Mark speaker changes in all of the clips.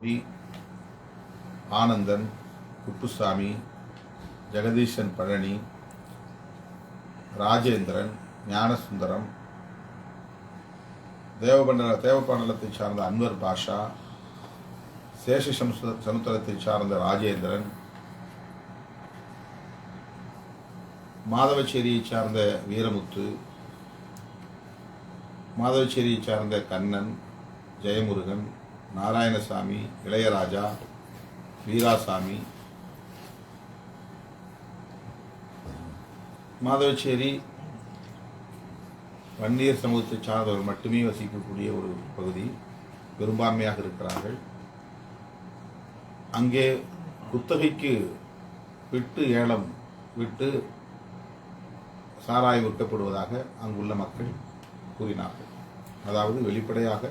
Speaker 1: We. Anandan Kuppusamy Jagadeesan Palani Rajendran Gnanasundaram Devapandala தேவபண்டலத்தை சார்ந்த அன்வர் பாஷா சேஷ சமுச- சமுத்திரத்தை சார்ந்த ராஜேந்திரன் மாதவச்சேரியை சார்ந்த வீரமுத்து மாதவச்சேரியை சார்ந்த கண்ணன் ஜெயமுருகன் நாராயணசாமி இளையராஜா வீராசாமி மாதவச்சேரி வன்னியர் சமூகத்தை சார்ந்தவர் மட்டுமே வசிக்கக்கூடிய ஒரு பகுதி. பெரும்பான்மையாக இருக்கிறார்கள். அங்கே குத்தகைக்கு விட்டு ஏலம் விட்டு சாராயம் விற்கப்படுவதாக அங்குள்ள மக்கள் கூறினார்கள். அதாவது வெளிப்படையாக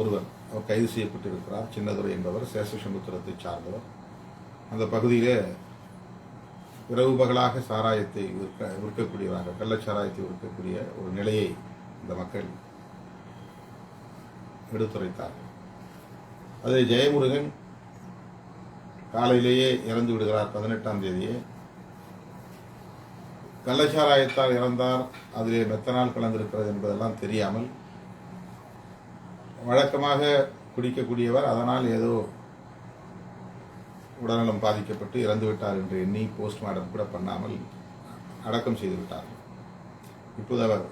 Speaker 1: ஒருவர் அவர் கைது செய்யப்பட்டிருக்கிறார். சின்னதுரை என்பவர் சேஷசமுத்திரத்தை சார்ந்தவர். அந்த பகுதியிலே இரவு பகலாக சாராயத்தை விற்க விற்கக்கூடியவராக கள்ளச்சாராயத்தை விற்கக்கூடிய ஒரு நிலையை இந்த மக்கள் எடுத்துரைத்தார்கள் அதை ஜெயமுருகன் காலையிலேயே இறந்து விடுகிறார் பதினெட்டாம் தேதியே. கள்ளச்சாராயத்தால் இறந்தார். அதிலே மெத்தனால் கலந்திருக்கிறது என்பதெல்லாம் தெரியாமல் வழக்கமாக குடிக்கக்கூடியவர் அதனால் ஏதோ உடல்நலம் பாதிக்கப்பட்டு இறந்து விட்டார் என்று எண்ணி போஸ்ட்மார்ட்டம் கூட பண்ணாமல் அடக்கம் செய்து விட்டார். இப்போது அவர்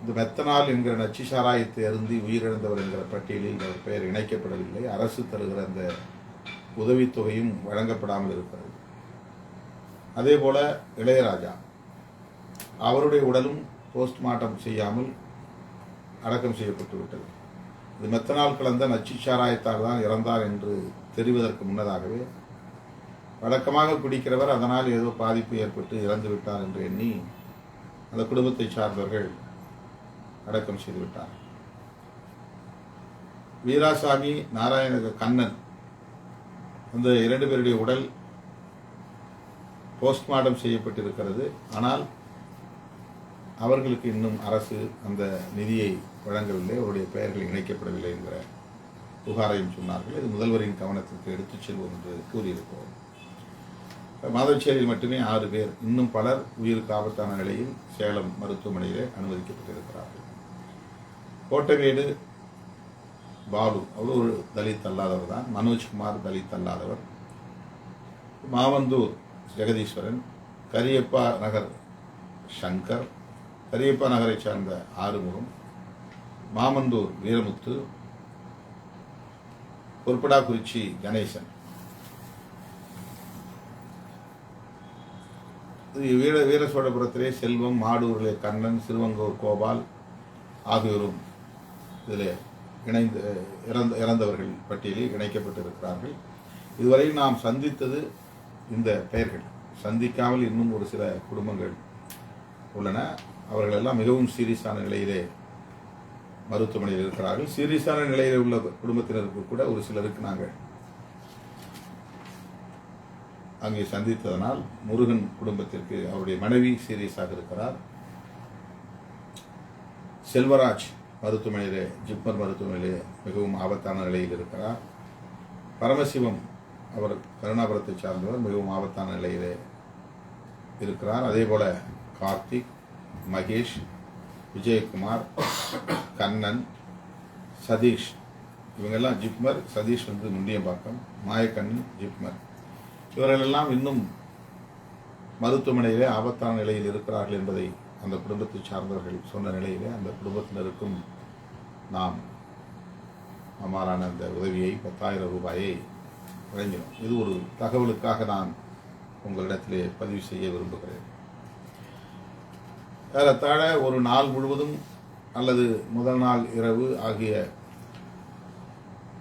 Speaker 1: இந்த மெத்தனால் என்கிற நச்சு சாராயத்தை அருந்தி உயிரிழந்தவர் என்கிற பட்டியலில் அவர் பெயர் இணைக்கப்படவில்லை. அரசு தருகிற அந்த உதவித்தொகையும் வழங்கப்படாமல் இருக்கிறது. அதே போல இளையராஜா அவருடைய உடலும் போஸ்ட்மார்ட்டம் செய்யாமல் அடக்கம் செய்யப்பட்டு விட்டது இது மெத்தனால் கலந்த நச்சு சாராயத்தால் தான் இறந்தார் என்று தெரிவதற்கு முன்னதாகவே வழக்கமாக குடிக்கிறவர் அதனால் ஏதோ பாதிப்பு ஏற்பட்டு இறந்து விட்டார் என்று எண்ணி அந்த குடும்பத்தை சார்ந்தவர்கள் அடக்கம் செய்துவிட்டார் வீராசாமி நாராயண கண்ணன் அந்த இரண்டு பேருடைய உடல் போஸ்ட்மார்ட்டம் செய்யப்பட்டிருக்கிறது. ஆனால் அவர்களுக்கு இன்னும் அரசு அந்த நிதியை வழங்கவில்லை அவருடைய பெயர்கள் இணைக்கப்படவில்லை என்கிற புகாரையும் சொன்னார்கள். இது முதல்வரின் கவனத்திற்கு எடுத்துச் செல்வோம் என்று கூறியிருக்கிறோம். மாதவச்சேரியில் மட்டுமே ஆறு பேர் இன்னும் பலர் உயிருக்கு ஆபத்தான நிலையில் சேலம் மருத்துவமனையிலே அனுமதிக்கப்பட்டிருக்கிறார்கள். கோட்டவேடு பாலு அவர் ஒரு தலித் அல்லாதவர் தான். மனோஜ்குமார் தலித் அல்லாதவர். மாவந்தூர் ஜெகதீஸ்வரன். கரியப்பா நகர் சங்கர். கரியப்பா நகரை சார்ந்த ஆறுமுகம். மாமந்தூர் வீரமுத்து பொற்படாக்குறிச்சி கணேசன். இது வீர வீரசோழபுரத்திலே செல்வம் மாடூரிலே கண்ணன் சிறுவங்கூர் கோபால் ஆகியோரும் இதில் இணைந்து இறந்த இறந்தவர்கள் பட்டியலில் இணைக்கப்பட்டிருக்கிறார்கள். இதுவரை நாம் சந்தித்தது இந்த பெயர்கள். சந்திக்காமல் இன்னும் ஒரு சில குடும்பங்கள் உள்ளன. அவர்கள் எல்லாம் மிகவும் சீரியஸான நிலையிலே மருத்துவமனையில் இருக்கிறார்கள். சீரியஸான நிலையில் உள்ள குடும்பத்தினருக்கு கூட ஒரு சிலருக்கு நாங்கள் அங்கே சந்தித்ததனால் முருகன் குடும்பத்திற்கு அவருடைய மனைவி சீரியஸாக இருக்கிறார். செல்வராஜ் மருத்துவமனையிலே ஜிப்மர் மருத்துவமனையிலே மிகவும் ஆபத்தான நிலையில் இருக்கிறார். பரமசிவம் அவர் கருணாபுரத்தை சார்ந்தவர் மிகவும் ஆபத்தான நிலையிலே இருக்கிறார். அதே போல கார்த்திக் மகேஷ் விஜயகுமார் கண்ணன் சதீஷ் இவங்கெல்லாம் ஜிப்மர் சதீஷ் வந்து முண்டியம்பாக்கம் மாயக்கண்ணன் ஜிப்மர். இவர்களெல்லாம் இன்னும் மருத்துவமனையிலே ஆபத்தான நிலையில் இருக்கிறார்கள் என்பதை அந்த குடும்பத்தை சார்ந்தவர்கள் சொன்ன நிலையிலே அந்த குடும்பத்தினருக்கும் நாம் அம்மாறான அந்த உதவியை பத்தாயிரம் ரூபாயை வழங்கினோம். இது ஒரு தகவலுக்காக நான் உங்களிடத்திலே பதிவு செய்ய விரும்புகிறேன். ஏறத்தாழ ஒரு நாள் முழுவதும் அல்லது முதல் நாள் இரவு ஆகிய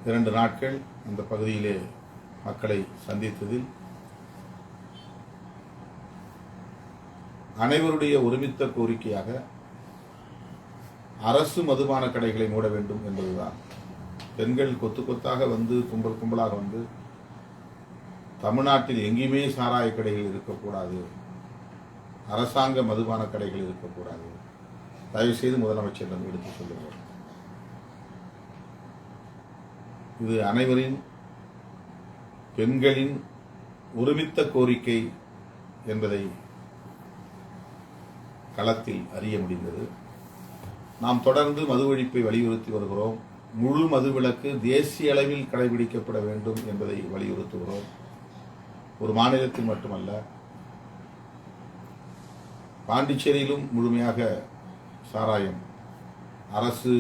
Speaker 1: இரண்டு நாட்கள் அந்த பகுதியிலே மக்களை சந்தித்ததில் அனைவருடைய ஒருமித்த கோரிக்கையாக அரசு மதுபான கடைகளை மூட வேண்டும் என்பதுதான். பெண்கள் கொத்து கொத்தாக வந்து கும்பல் கும்பலாக வந்து தமிழ்நாட்டில் எங்கேயுமே சாராய கடைகள் இருக்கக்கூடாது. அரசாங்க மதுபான கடைகள் இருக்கக்கூடாது. தயவு செய்து முதலமைச்சரிடம் எடுத்து சொல்லுங்கள். இது அனைவரின் பெண்களின் ஒருமித்த கோரிக்கை என்பதை களத்தில் அறிய முடிந்தது. நாம் தொடர்ந்து மது ஒழிப்பை வலியுறுத்தி வருகிறோம். முழு மதுவிலக்கு தேசிய அளவில் கடைபிடிக்கப்பட வேண்டும் என்பதை வலியுறுத்துகிறோம். ஒரு மாநிலத்தில் மட்டுமல்ல பாண்டிச்சேரியிலும் முழுமையாக சாராயம். அரசு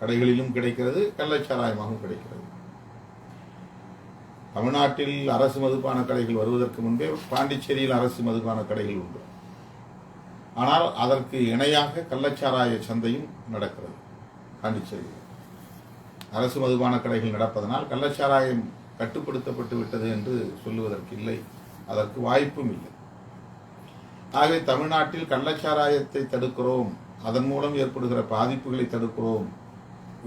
Speaker 1: கடைகளிலும் கிடைக்கிறது கள்ளச்சாராயமாகவும் கிடைக்கிறது. தமிழ்நாட்டில் அரசு மதுபான கடைகள் வருவதற்கு முன்பே பாண்டிச்சேரியில் அரசு மதுபான கடைகள் உண்டு. ஆனால் அதற்கு இணையாக கள்ளச்சாராய சந்தையும் நடக்கிறது பாண்டிச்சேரியில். அரசு மதுபான கடைகள் நடப்பதனால் கள்ளச்சாராயம் கட்டுப்படுத்தப்பட்டு விட்டது என்று சொல்லுவதற்கு இல்லை. அதற்கு வாய்ப்பும் இல்லை. ஆகவே தமிழ்நாட்டில் கள்ளச்சாராயத்தை தடுக்கிறோம். அதன் மூலம் ஏற்படுகிற பாதிப்புகளை தடுக்கிறோம்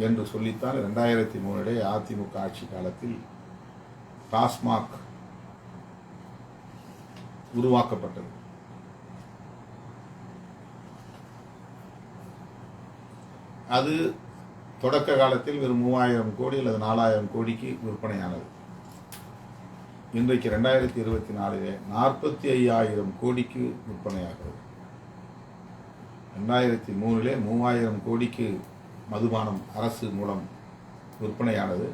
Speaker 1: என்று சொல்லித்தான் ரெண்டாயிரத்தி மூணிலே அதிமுக ஆட்சி காலத்தில் டாஸ்மாக் உருவாக்கப்பட்டது. அது தொடக்க காலத்தில் வெறும் மூவாயிரம் கோடி அல்லது நாலாயிரம் கோடிக்கு விற்பனையானது. இன்றைக்கு ரெண்டாயிரத்தி இருபத்தி நாலிலே நாற்பத்தி ஐயாயிரம் கோடிக்கு விற்பனையாகிறது. ரெண்டாயிரத்தி மூணிலே மூவாயிரம் கோடிக்கு மதுபானம் அரசு மூலம் விற்பனையானது.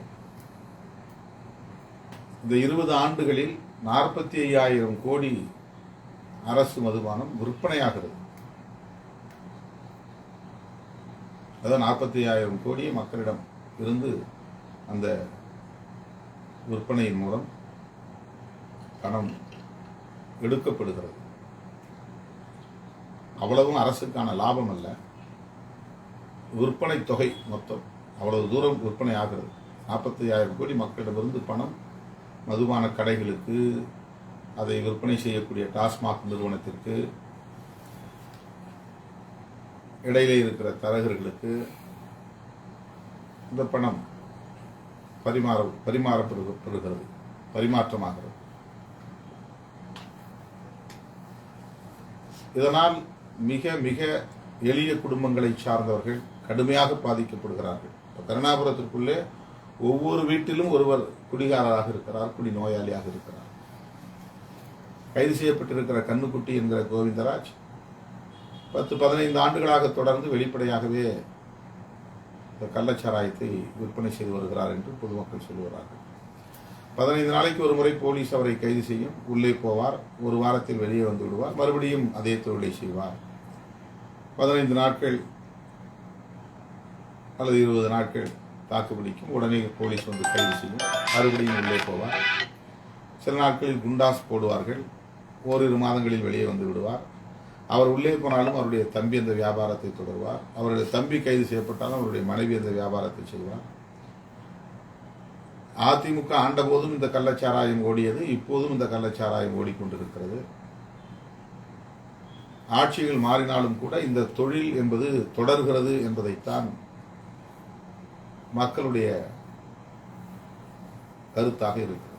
Speaker 1: இந்த இருபது ஆண்டுகளில் நாற்பத்தி ஐயாயிரம் கோடி அரசு மதுபானம் விற்பனையாகிறது. அதாவது நாற்பத்தி ஐயாயிரம் கோடி மக்களிடம் இருந்து அந்த விற்பனையின் மூலம் பணம் எடுக்கப்படுகிறது. அவ்வளவும் அரசுக்கான லாபம் அல்ல. விற்பனை தொகை மொத்தம் அவ்வளவு தூரம் விற்பனை ஆகிறது. நாற்பத்தி ஆயிரம் கோடி மக்களிடமிருந்து பணம் மதுபான கடைகளுக்கு அதை விற்பனை செய்யக்கூடிய டாஸ்மாக் நிறுவனத்திற்கு இடையிலே இருக்கிற தரகர்களுக்கு இந்த பணம் பரிமாற பரிமாறப்படுகிறது பரிமாற்றமாகிறது. இதனால் மிக மிக எளிய குடும்பங்களை சார்ந்தவர்கள் கடுமையாக பாதிக்கப்படுகிறார்கள். இப்போ கருணாபுரத்திற்குள்ளே ஒவ்வொரு வீட்டிலும் ஒருவர் குடிகாரராக இருக்கிறார் குடி நோயாளியாக இருக்கிறார். கைது செய்யப்பட்டிருக்கிற கண்ணுக்குட்டி என்கிற கோவிந்தராஜ் பத்து பதினைந்து ஆண்டுகளாக தொடர்ந்து வெளிப்படையாகவே இந்த கள்ளச்சாராயத்தை விற்பனை செய்து வருகிறார் என்று பொதுமக்கள் சொல்லுகிறார்கள். பதினைந்து நாளைக்கு ஒரு முறை போலீஸ் அவரை கைது செய்யும். உள்ளே போவார். ஒரு வாரத்தில் வெளியே வந்து விடுவார். மறுபடியும் அதே தொழிலை செய்வார். பதினைந்து நாட்கள் அல்லது இருபது நாட்கள் தாக்குப்பிடிக்கும் உடனே போலீஸ் வந்து கைது செய்யும். மறுபடியும் உள்ளே போவார். சில நாட்களில் குண்டாஸ் போடுவார்கள். ஓரிரு மாதங்களில் வெளியே வந்து விடுவார். அவர் உள்ளே போனாலும் அவருடைய தம்பி அந்த வியாபாரத்தை தொடர்வார். அவருடைய தம்பி கைது செய்யப்பட்டாலும் அவருடைய மனைவி அந்த வியாபாரத்தை செய்வார். அதிமுக ஆண்டபோதும் இந்த கள்ளச்சாராயம் ஓடியது இப்போதும் இந்த கள்ளச்சாராயம் ஓடிக்கொண்டிருக்கிறது. ஆட்சிகள் மாறினாலும் கூட இந்த தொழில் என்பது தொடர்கிறது என்பதைத்தான் மக்களுடைய கருத்தாக இருக்கிறது.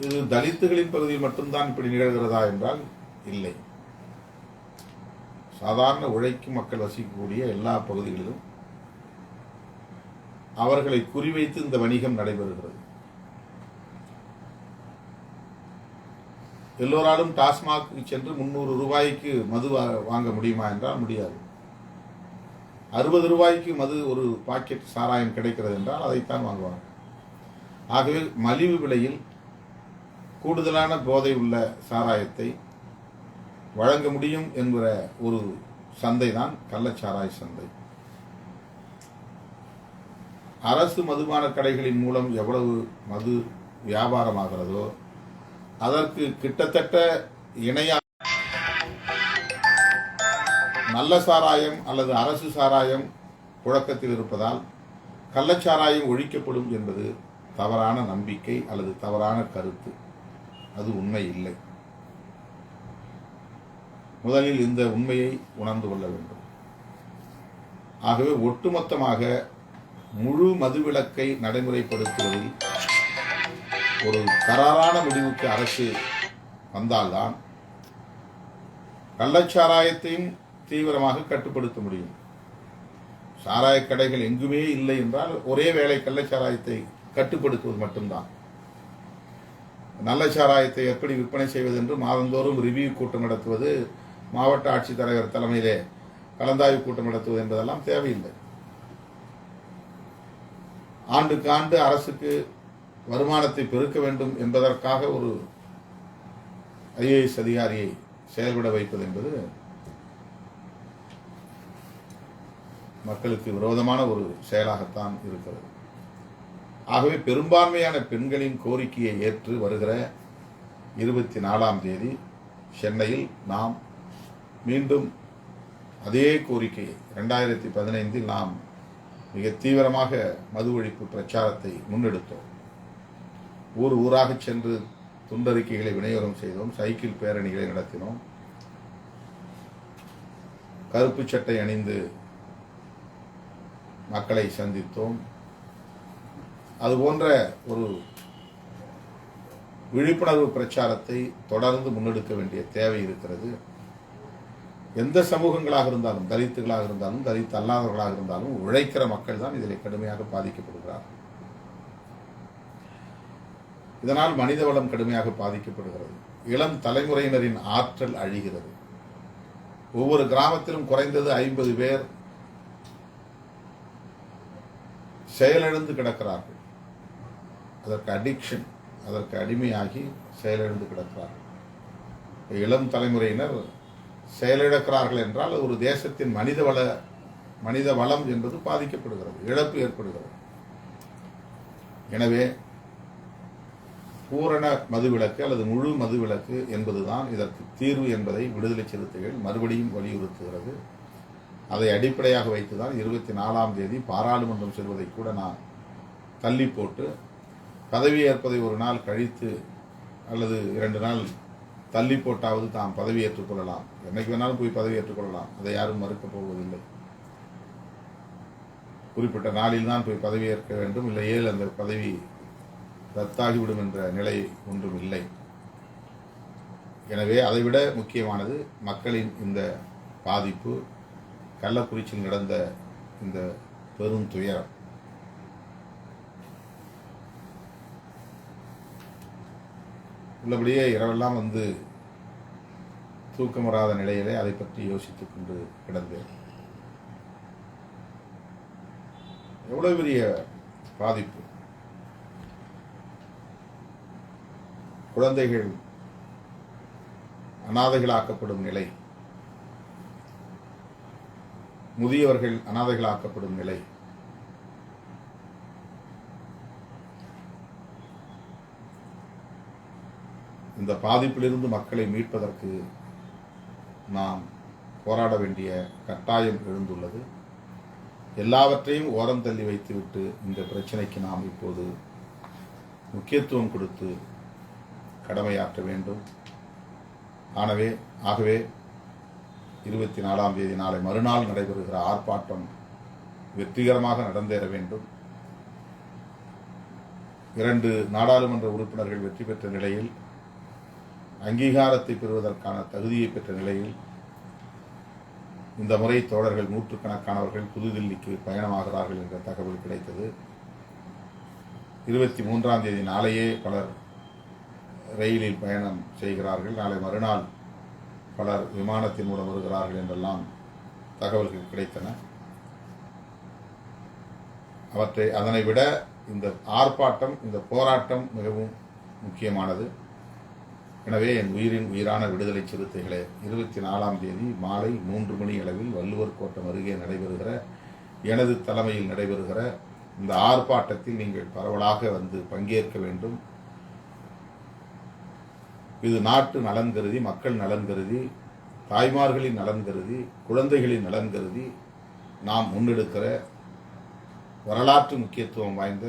Speaker 1: இது தலித்துகளின் பகுதியில் மட்டும்தான் இப்படி நிகழ்கிறதா என்றால் இல்லை. சாதாரண உழைக்கும் மக்கள் வசிக்கக்கூடிய எல்லா பகுதிகளிலும் அவர்களை குறிவைத்து இந்த வணிகம் நடைபெறுகிறது. எல்லோராலும் டாஸ்மாக்கு சென்று முன்னூறு ரூபாய்க்கு மது வாங்க முடியுமா என்றால் முடியாது. அறுபது ரூபாய்க்கு மது ஒரு பாக்கெட் சாராயம் கிடைக்கிறது என்றால் அதைத்தான் வாங்குவாங்க. ஆகவே மலிவு விலையில் கூடுதலான போதை உள்ள சாராயத்தை வழங்க முடியும் என்கிற ஒரு சந்தை தான் கள்ளச்சாராய சந்தை. அரசு மதுபான கடைகளின் மூலம் எவ்வளவு மது வியாபாரமாகிறதோ அதற்கு கிட்டத்தட்ட இணையா நல்ல சாராயம் அல்லது அரசு சாராயம் புழக்கத்தில் இருப்பதால் கள்ளச்சாராயம் ஒழிக்கப்படும் என்பது தவறான நம்பிக்கை அல்லது தவறான கருத்து. அது உண்மை இல்லை. முதலில் இந்த உண்மையை உணர்ந்து கொள்ள வேண்டும். ஆகவே ஒட்டுமொத்தமாக முழு மதுவிலக்கை நடைமுறைப்படுத்துவதில் ஒரு கராரான முடிவுக்கு அரசு வந்தால்தான் கள்ளச்சாராயத்தையும் தீவிரமாக கட்டுப்படுத்த முடியும். சாராய கடைகள் எங்குமே இல்லை என்றால் ஒரே வேளை கள்ளச்சாராயத்தை கட்டுப்படுத்துவது மட்டும்தான். நல்ல சாராயத்தை எப்படி விற்பனை செய்வது என்று மாதந்தோறும் ரிவ்யூ கூட்டம் நடத்துவது மாவட்ட ஆட்சித்தலைவர் தலைமையிலே கலந்தாய்வு கூட்டம் நடத்துவது என்பதெல்லாம் தேவையில்லை. ஆண்டுக்கு ஆண்டு அரசுக்கு வருமானத்தை பெருக்க வேண்டும் என்பதற்காக ஒரு ஐஏஎஸ் அதிகாரியை செயல்பட வைப்பது என்பது மக்களுக்கு விரோதமான ஒரு செயலாகத்தான் இருக்கிறது. ஆகவே பெரும்பான்மையான பெண்களின் கோரிக்கையை ஏற்று வருகிற இருபத்தி நாலாம் தேதி சென்னையில் நாம் மீண்டும் அதே கோரிக்கையை ரெண்டாயிரத்தி பதினைந்தில் நாம் மிக தீவிரமாக மது ஒழிப்பு பிரச்சாரத்தை முன்னெடுத்தோம். ஊர் ஊராக சென்று துண்டறிக்கைகளை விநியோகம் செய்தோம் சைக்கிள் பேரணிகளை நடத்தினோம். கருப்பு சட்டை அணிந்து மக்களை சந்தித்தோம். அது போன்ற ஒரு விழிப்புணர்வு பிரச்சாரத்தை தொடர்ந்து முன்னெடுக்க வேண்டிய தேவை இருக்கிறது. எந்த சமூகங்களாக இருந்தாலும் தலித்துகளாக இருந்தாலும் தலித் அல்லாதவர்களாக இருந்தாலும் உழைக்கிற மக்கள் தான் இதில் கடுமையாக பாதிக்கப்படுகிறார்கள் இதனால் மனித வளம் கடுமையாக பாதிக்கப்படுகிறது. இளம் தலைமுறையினரின் ஆற்றல் அழிகிறது. ஒவ்வொரு கிராமத்திலும் குறைந்தது ஐம்பது பேர் செயலிழந்து கிடக்கிறார்கள். அதற்கு அடிக்ஷன் அதற்கு அடிமையாகி செயலிழந்து கிடக்கிறார்கள். இளம் தலைமுறையினர் செயலிழக்கிறார்கள் என்றால் ஒரு தேசத்தின் மனித வள மனித வளம் என்பது பாதிக்கப்படுகிறது இழப்பு ஏற்படுகிறது. எனவே பூரண மதுவிலக்கு அல்லது முழு மதுவிலக்கு என்பதுதான் இதற்கு தீர்வு என்பதை விடுதலை சிறுத்தைகள் மறுபடியும் வலியுறுத்துகிறது. அதை அடிப்படையாக வைத்துதான் இருபத்தி நாலாம் தேதி பாராளுமன்றம் செல்வதை கூட நான் தள்ளி போட்டு பதவியேற்பதை ஒரு நாள் கழித்து அல்லது இரண்டு நாள் தள்ளி போட்டாவது தாம் பதவியேற்றுக் கொள்ளலாம். என்னைக்கு வேணாலும் போய் பதவியேற்றுக் கொள்ளலாம். அதை யாரும் மறுக்கப் போவதில்லை. குறிப்பிட்ட நாளில் தான் போய் பதவியேற்க வேண்டும். இல்லையேல் அந்த பதவி ரத்தாகிவிடும் என்ற நிலை ஒன்றும் இல்லை. எனவே அதைவிட முக்கியமானது மக்களின் இந்த பாதிப்பு கள்ளக்குறிச்சியில் நடந்த இந்த பெரும் துயரம். உள்ளபடியே இரவெல்லாம் வந்து தூக்கம் வராத நிலையிலே அதை பற்றி யோசித்துக் கொண்டு கிடந்தேன். எவ்வளவு பெரிய பாதிப்பு? குழந்தைகள் அனாதைகளாக்கப்படும் நிலை முதியவர்கள் அனாதைகளாக்கப்படும் நிலை இந்த பாதிப்பிலிருந்து மக்களை மீட்பதற்கு நாம் போராட வேண்டிய கட்டாயம் எழுந்துள்ளது. எல்லாவற்றையும் ஓரம் தள்ளி வைத்துவிட்டு இந்த பிரச்சனைக்கு நாம் இப்போது முக்கியத்துவம் கொடுத்து கடமையாற்ற வேண்டும். ஆனவே ஆகவே இருபத்தி நாலாம் தேதி நாளை மறுநாள் நடைபெறுகிற ஆர்ப்பாட்டம் வெற்றிகரமாக நடந்தேற வேண்டும். இரண்டு நாடாளுமன்ற உறுப்பினர்கள் வெற்றி பெற்ற நிலையில் அங்கீகாரத்தை பெறுவதற்கான தகுதியை பெற்ற நிலையில் இந்த முறை தோழர்கள் நூற்றுக்கணக்கானவர்கள் புதுதில்லிக்கு பயணமாகிறார்கள் என்ற தகவல் கிடைத்தது. இருபத்தி மூன்றாம் தேதி நாளையே பலர் ரயிலில் பயணம் செய்கிறார்கள். நாளை மறுநாள் பலர் விமானத்தின் மூலம் வருகிறார்கள் என்றெல்லாம் தகவல்கள் கிடைத்தன. அவற்றை அதனை விட இந்த ஆர்ப்பாட்டம் இந்த போராட்டம் மிகவும் முக்கியமானது. எனவே என் உயிரின் உயிரான விடுதலை சிறுத்தைகளே இருபத்தி நாலாம் தேதி மாலை மூன்று மணி அளவில் வள்ளுவர் கோட்டம் அருகே நடைபெறுகிற எனது தலைமையில் நடைபெறுகிற இந்த ஆர்ப்பாட்டத்தில் நீங்கள் பரவலாக வந்து பங்கேற்க வேண்டும். இது நாட்டு நலன் கருதி மக்கள் நலன் கருதி தாய்மார்களின் நலன் கருதி குழந்தைகளின் நலன் கருதி நாம் முன்னெடுக்கிற வரலாற்று முக்கியத்துவம் வாய்ந்த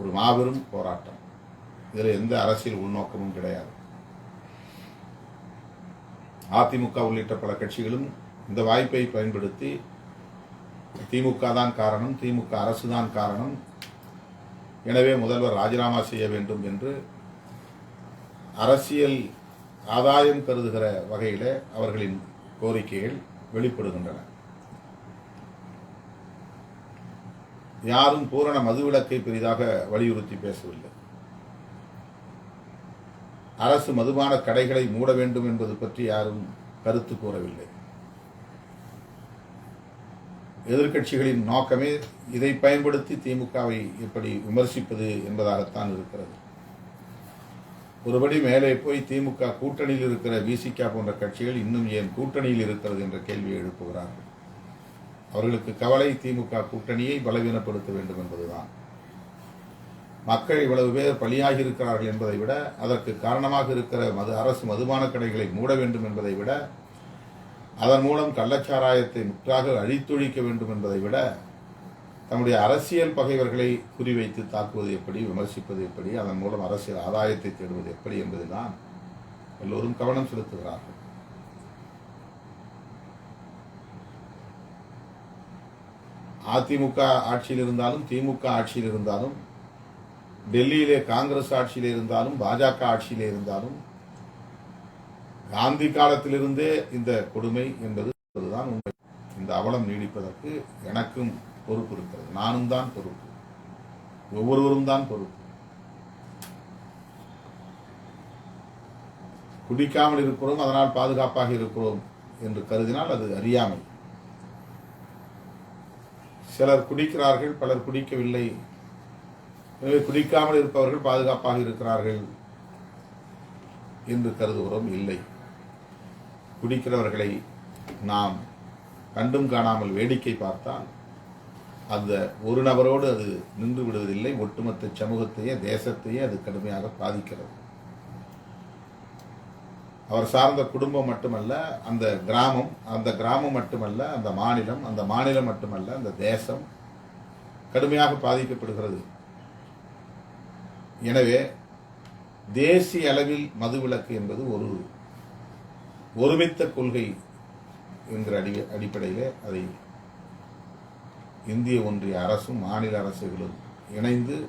Speaker 1: ஒரு மாபெரும் போராட்டம். இதில் எந்த அரசியல் உள்நோக்கமும் கிடையாது. அதிமுக உள்ளிட்ட பல கட்சிகளும் இந்த வாய்ப்பை பயன்படுத்தி திமுக தான் காரணம் திமுக அரசு தான் காரணம். எனவே முதல்வர் ராஜினாமா செய்ய வேண்டும் என்று அரசியல் ஆதாயம் கருதுகிற வகையில் அவர்களின் கோரிக்கைகள் வெளிப்படுகின்றன. யாரும் பூரண மதுவிலக்கை பெரிதாக வலியுறுத்தி பேசவில்லை. அரசு மதுபான கடைகளை மூட வேண்டும் என்பது பற்றி யாரும் கருத்து கூறவில்லை. எதிர்க்கட்சிகளின் நோக்கமே இதை பயன்படுத்தி திமுகவை எப்படி விமர்சிப்பது என்பதாகத்தான் இருக்கிறது. ஒருபடி மேலே போய் திமுக கூட்டணியில் இருக்கிற விசிகா போன்ற கட்சிகள் இன்னும் ஏன் கூட்டணியில் இருக்கிறது என்ற கேள்வியை எழுப்புகிறார்கள். அவர்களுக்கு கவலை திமுக கூட்டணியை பலவீனப்படுத்த வேண்டும் என்பதுதான். மக்கள் இவ்வளவு பேர் பலியாகி இருக்கிறார்கள் என்பதை விட அதற்கு காரணமாக இருக்கிற மது அரசு மதுபான கடைகளை மூட வேண்டும் என்பதை விட அதன் மூலம் கள்ளச்சாராயத்தை முற்றாக அழித்தொழிக்க வேண்டும் என்பதை விட தம்முடைய அரசியல் பகைவர்களை குறிவைத்து தாக்குவது எப்படி விமர்சிப்பது எப்படி அதன் மூலம் அரசியல் ஆதாயத்தை தேடுவது எப்படி என்பதுதான் எல்லோரும் கவனம் செலுத்துகிறார்கள். அதிமுக ஆட்சியில் இருந்தாலும் திமுக ஆட்சியில் இருந்தாலும் டெல்லியிலே காங்கிரஸ் ஆட்சியில் இருந்தாலும் பாஜக ஆட்சியிலே இருந்தாலும் காந்தி காலத்திலிருந்தே இந்த கொடுமை என்பது தான் உண்மை. இந்த அவலம் நீடிப்பதற்கு எனக்கும் பொறுப்பு இருக்கிறது. நானும் தான் பொறுப்பு. ஒவ்வொருவரும் தான் பொறுப்பு. குடிக்காமல் இருக்கிறோம் அதனால் பாதுகாப்பாக இருக்கிறோம் என்று கருதினால் அது அறியாமை. சிலர் குடிக்கிறார்கள் பலர் குடிக்கவில்லை எனவே குடிக்காமல் இருப்பவர்கள் பாதுகாப்பாக இருக்கிறார்கள் என்று கருதுகிறோம் இல்லை. குடிக்கிறவர்களை நாம் கண்டும் காணாமல் வேடிக்கை பார்த்தால் அந்த ஒரு நபரோடு அது நின்று விடுவதில்லை. ஒட்டுமொத்த சமூகத்தையே தேசத்தையே அது கடுமையாக பாதிக்கிறது. அவர் சார்ந்த குடும்பம் மட்டுமல்ல அந்த கிராமம் அந்த கிராமம் மட்டுமல்ல அந்த மாநிலம் அந்த மாநிலம் மட்டுமல்ல அந்த தேசம் கடுமையாக பாதிக்கப்படுகிறது. எனவே தேசிய அளவில் மதுவிலக்கு என்பது ஒரு ஒருமித்த கொள்கை என்கிற அடி அடிப்படையில் அதை இந்திய ஒன்றிய அரசும் மாநில அரசுகளும் இணைந்து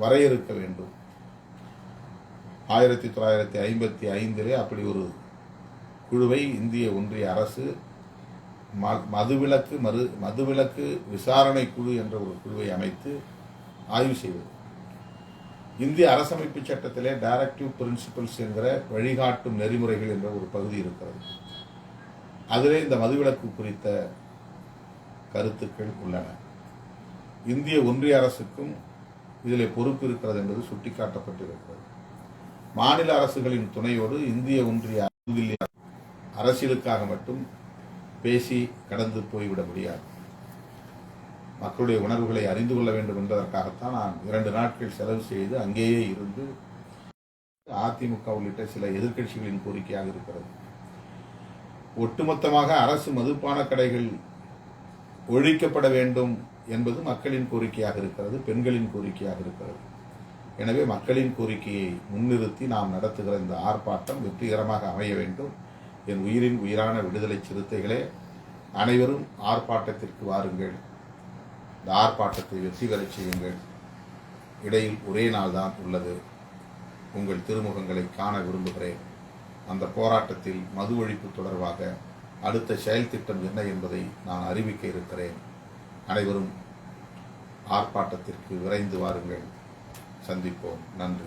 Speaker 1: வரையறுக்க வேண்டும். ஆயிரத்தி தொள்ளாயிரத்தி ஐம்பத்தி ஐந்திலே அப்படி ஒரு குழுவை இந்திய ஒன்றிய அரசு ம- மதுவிலக்கு மறு மதுவிலக்கு விசாரணை குழு என்ற ஒரு குழுவை அமைத்து ஆய்வு செய்தது. இந்திய அரசமைப்பு சட்டத்திலே டைரக்டிவ் பிரின்சிபல்ஸ் என்கிற வழிகாட்டும் நெறிமுறைகள் என்ற ஒரு பகுதி இருக்கிறது. அதிலே இந்த மதுவிலக்கு குறித்த கருத்துக்கள் உள்ளன. இந்திய ஒன்றிய அரசுக்கும் இதில் பொறுப்பு இருக்கிறது என்பது சுட்டிக்காட்டப்பட்டிருக்கிறது. மாநில அரசுகளின் துணையோடு இந்திய ஒன்றிய புதுதில்லி அரசியலுக்காக மட்டும் பேசி கடந்து போய்விட முடியாது. மக்களுடைய உணர்வுகளை அறிந்து கொள்ள வேண்டும் என்பதற்காகத்தான் நான் இரண்டு நாட்கள் செலவு செய்து அங்கேயே இருந்து அதிமுக உள்ளிட்ட சில எதிர்க்கட்சிகளின் கோரிக்கையாக இருக்கிறது. ஒட்டுமொத்தமாக அரசு மதுபான கடைகள் ஒழிக்கப்பட வேண்டும் என்பது மக்களின் கோரிக்கையாக இருக்கிறது பெண்களின் கோரிக்கையாக இருக்கிறது. எனவே மக்களின் கோரிக்கையை முன்னிறுத்தி நாம் நடத்துகிற இந்த ஆர்ப்பாட்டம் வெற்றிகரமாக அமைய வேண்டும். என் உயிரின் உயிரான விடுதலை சிறுத்தைகளே அனைவரும் ஆர்ப்பாட்டத்திற்கு வாருங்கள். இந்த ஆர்ப்பாட்டத்தை வெற்றி பெறச் செய்யுங்கள். இடையில் ஒரே நாள் தான் உள்ளது. உங்கள் திருமுகங்களை காண விரும்புகிறேன். அந்த போராட்டத்தில் மது ஒழிப்பு தொடர்பாக அடுத்த செயல் திட்டம் என்ன என்பதை நான் அறிவிக்க இருக்கிறேன். அனைவரும் ஆர்ப்பாட்டத்திற்கு விரைந்து வாருங்கள். சந்திப்போம். நன்றி.